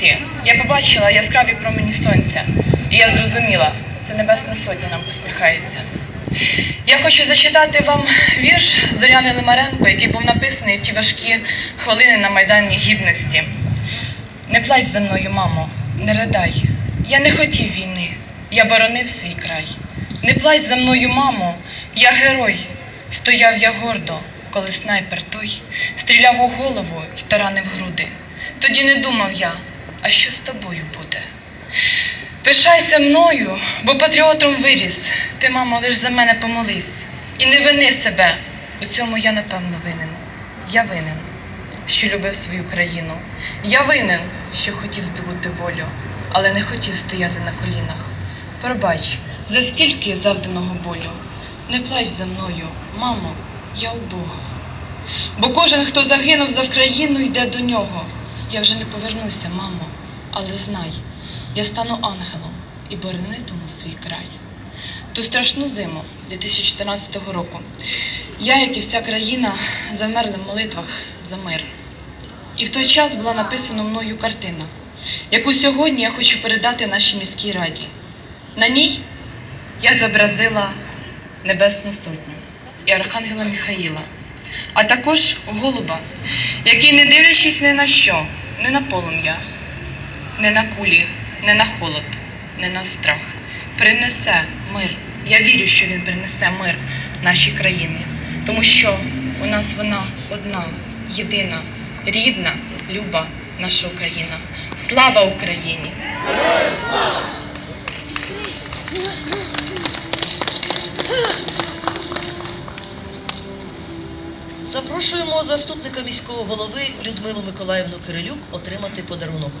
вулиці я побачила яскраві промені сонця, і я зрозуміла, це Небесна Сотня нам посміхається. Я хочу зачитати вам вірш Зоряни Лимаренко, який був написаний в ті важкі хвилини на Майдані Гідності. Не плач за мною, мамо, не riдай. Я не хотів війни, я боронив свій край. Не плач за мною, мамо, я герой. Стояв я гордо, коли снайпер той стріляв у голову й таранив груди. Тоді не думав я, а що з тобою буде? Пишайся мною, бо патріотом виріс. Ти, мамо, лиш за мене помолись. І не вини себе. У цьому я напевно винен. Я винен, що любив свою країну. Я винен, що хотів здобути волю, але не хотів стояти на колінах. Пробач за стільки завданого болю. Не плач за мною, мамо, я у Бога. Бо кожен, хто загинув за Вкраїну, йде до нього. Я вже не повернуся, мамо, але знай, я стану ангелом і боронитиму свій край. Ту страшну зиму 2014 року я, як і вся країна, замерли в молитвах за мир. І в той час була написана мною картина, яку сьогодні я хочу передати нашій міській раді. На ній я зобразила Небесну Сотню і Архангела Михаїла, а також голуба, який, не дивлячись ні на що, не на полум'я, не на кулі, не на холод, не на страх, принесе мир. Я вірю, що він принесе мир нашій країні, тому що у нас вона одна, єдина, рідна, люба наша Україна. Слава Україні! Запрошуємо заступника міського голови Людмилу Миколаївну Кирилюк отримати подарунок.